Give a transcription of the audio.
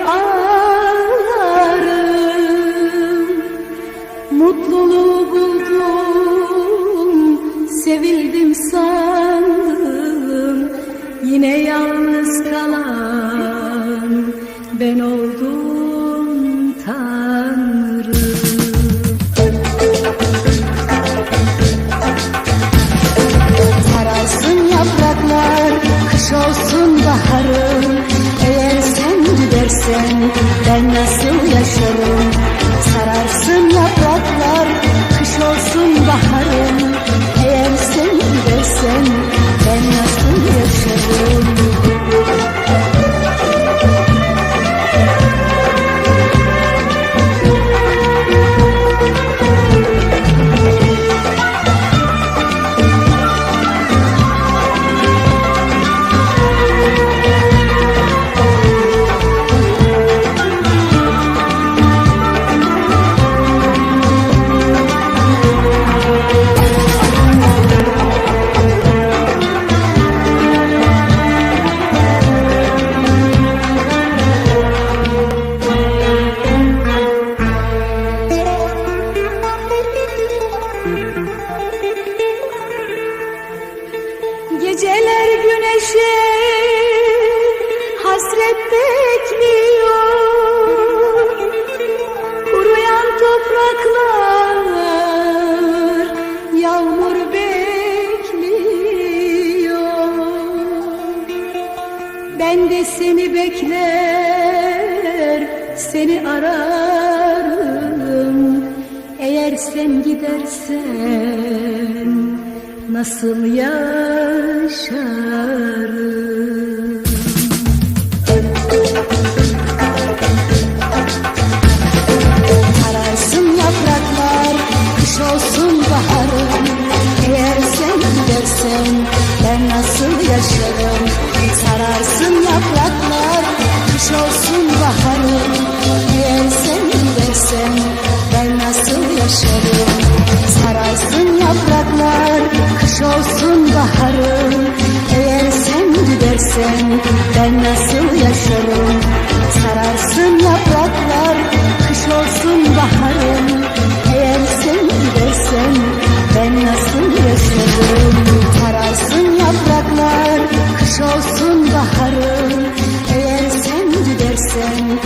ağlarım. Mutluluğu buldum Sevildim sandım. Yine yalnız kalan Ben oldum ben nasıl yaşarım? Sararsın yapraklar, kış olsun baharım. Eğer sen gidersen ben Geceler güneşe hasret bekliyor. Kuruyan topraklar yağmur bekliyor. Ben de seni bekler seni ararım Eğer sen gidersen nasıl yaşarım? Ararsın yapraklar, kış olsun baharım. Eğer sen gidersen ben nasıl yaşarım? Sararsın yapraklar, kış olsun baharım. Eğer sen yaşarım Sararsın yapraklar Kış olsun baharım Eğer sen gidersen Ben nasıl yaşarım? Sararsın yapraklar Kış olsun baharım Eğer sen gidersen Ben nasıl yaşarım? Sararsın yapraklar Kış olsun baharım Eğer sen gidersen